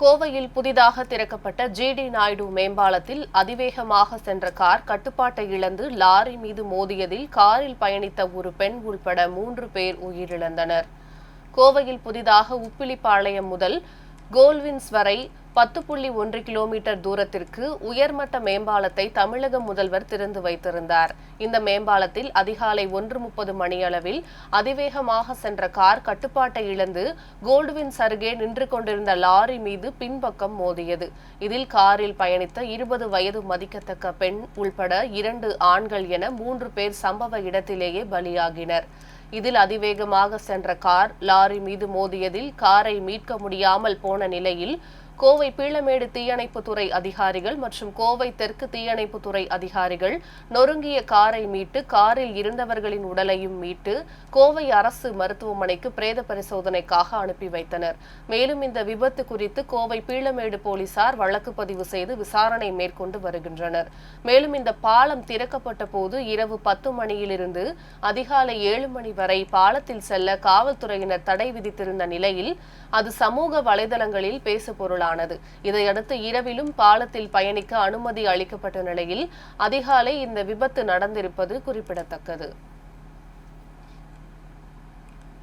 கோவையில் புதிதாக திறக்கப்பட்ட ஜிடி நாயுடு மேம்பாலத்தில் அதிவேகமாக சென்ற கார் கட்டுப்பாட்டை இழந்து லாரி மீது மோதியதில் காரில் பயணித்த ஒரு பெண் உள்பட மூன்று பேர் உயிரிழந்தனர். கோவையில் புதிதாக உப்பிலிப்பாளையம் முதல் கோல்வின்ஸ் வரை பத்து புள்ளி ஒன்று கிலோமீட்டர் தூரத்திற்கு உயர்மட்ட மேம்பாலத்தை தமிழக முதல்வர் திறந்து வைத்திருந்தார். இந்த மேம்பாலத்தில் அதிகாலை ஒன்று முப்பது மணியளவில் அதிவேகமாக சென்ற கார் கட்டுப்பாட்டை இழந்து கோல்டுவின்ஸ் அருகே நின்று கொண்டிருந்த லாரி மீது பின்பக்கம் மோதியது. இதில் காரில் பயணித்த இருபது வயது மதிக்கத்தக்க பெண் உள்பட இரண்டு ஆண்கள் என மூன்று பேர் சம்பவ இடத்திலேயே பலியாகினர். இதில் அதிவேகமாக சென்ற கார் லாரி மீது மோதியதில் காரை மீட்க முடியாமல் போன நிலையில் கோவை பீளமேடு தீயணைப்புத்துறை அதிகாரிகள் மற்றும் கோவை தெற்கு தீயணைப்புத்துறை அதிகாரிகள் நொறுங்கிய காரை மீட்டு காரில் இருந்தவர்களின் உடலையும் மீட்டு கோவை அரசு மருத்துவமனைக்கு பிரேத பரிசோதனைக்காக அனுப்பி வைத்தனர். மேலும் இந்த விபத்து குறித்து கோவை பீளமேடு போலீசார் வழக்கு பதிவு செய்து விசாரணை மேற்கொண்டு வருகின்றனர். மேலும் இந்த பாலம் திறக்கப்பட்ட போது இரவு பத்து மணியிலிருந்து அதிகாலை ஏழு மணி வரை பாலத்தில் செல்ல காவல்துறையினர் தடை விதித்திருந்த நிலையில் அது சமூக வலைதளங்களில் பேசுபொருளானது இதையடுத்து இரவிலும் பாலத்தில் பயணிக்க அனுமதி அளிக்கப்பட்ட நிலையில் அதிகாலை இந்த விபத்து நடந்திருப்பது குறிப்பிடத்தக்கது.